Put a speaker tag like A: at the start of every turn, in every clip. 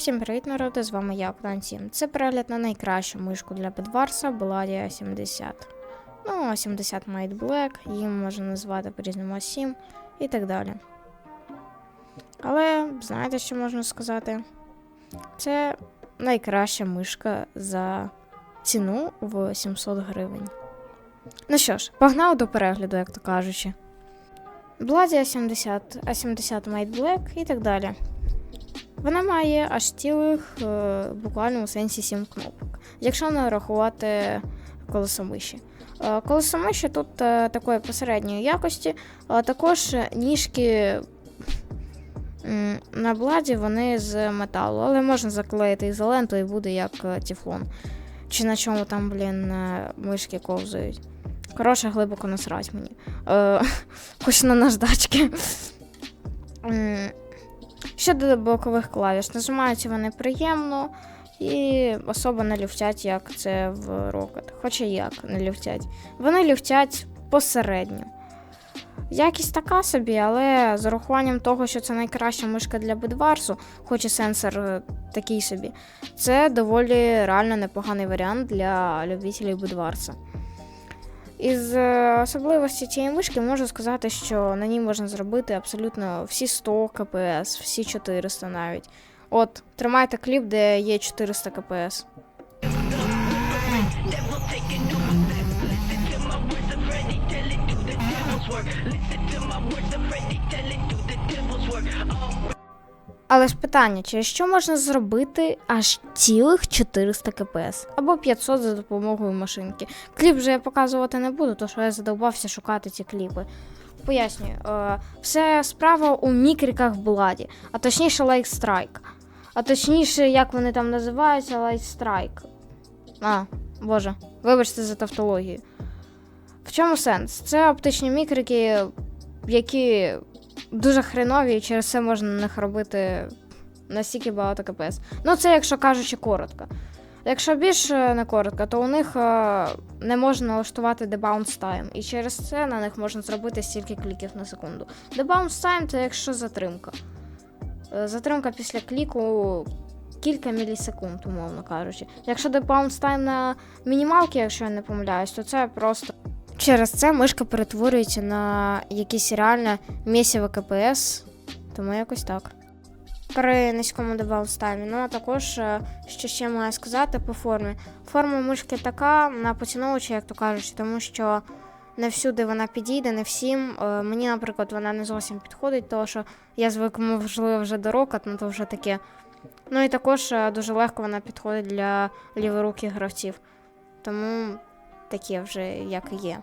A: Всім привіт, народи! З вами я, Октан 7. Це перегляд на найкращу мишку для Бедварса Беладія 70. Ну, 70 Might Black, її можна назвати по-різному 7 і так далі. Але знаєте, що можна сказати? Це найкраща мишка за ціну в 700 гривень. Ну що ж, погнав до перегляду, як то кажучи. Бладія 70, А70 Might Black і так далі. Вона має аж цілих е, в буквальному сенсі 7 кнопок, якщо не рахувати колесомиші. Е, колесомиші тут е, такої посередньої якості, а також ніжки на бладі вони з металу, але можна заклеїти ізоленту і буде як тефлон. Чи на чому там, блін, мишки ковзають. Коротше, глибоко насрать мені. Е, хоч на наждачки. Щодо бокових клавіш, нажимаються вони приємно і особо не люфтять, як це в Rocket. Хоча як не люфтять. Вони люфтять посередньо. Якість така собі, але з урахуванням того, що це найкраща мишка для Бедварсу, хоч і сенсор е, такий собі, це доволі реально непоганий варіант для любителів Бедварса. Із е, особливості цієї мишки можу сказати, що на ній можна зробити абсолютно всі 100 кпс, всі 400 навіть. От, тримайте кліп, де є 400 кпс. Але ж питання, через що можна зробити аж цілих 400 кпс або 500 за допомогою машинки. Кліп вже я показувати не буду, тому що я задовбався шукати ці кліпи. Пояснюю, е, все справа у мікриках в бладі, а точніше Light. А точніше, як вони там називаються, Light. А, боже, вибачте за тавтологію. В чому сенс? Це оптичні мікрики, які дуже хренові, і через це можна на них робити настільки багато КПС. Ну, це якщо кажучи коротко. Якщо більш е, не коротко, то у них е, не можна налаштувати debounce time, і через це на них можна зробити стільки кліків на секунду. Debounce time це якщо затримка. Е, Затримка після кліку кілька мілісекунд, умовно кажучи. Якщо debounce time на мінімалки, якщо я не помиляюсь, то це просто Через це мишка перетворюється на якісь реально місіво КПС, тому якось так. При низькому дебаунстаймі. Ну а також, е, що ще маю сказати по формі. Форма мишки така на поціновувача, як то кажуть, тому що не всюди вона підійде, не всім. Е, Мені, наприклад, вона не зовсім підходить, тому що я звик, можливо, вже до рокат, ну то вже таке. Ну і також е, дуже легко вона підходить для ліворуких гравців. Тому таке вже як і є.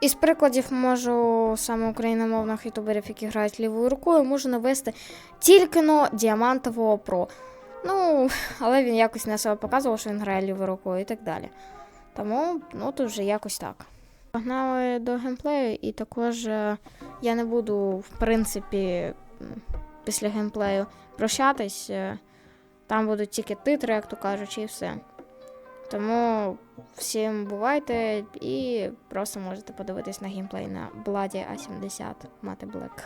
A: Із прикладів можу саме україномовних ютуберів, які грають лівою рукою, можу навести тільки но діамантового про. Ну, але він якось не себе показував, що він грає лівою рукою і так далі. Тому, ну, тут вже якось так. Погнали до геймплею, і також е, я не буду, в принципі, після геймплею прощатись. е, Там будуть тільки титри, як то кажучи, і все. Тому всім бувайте і просто можете подивитись на геймплей на Бладі А70 Мати Black.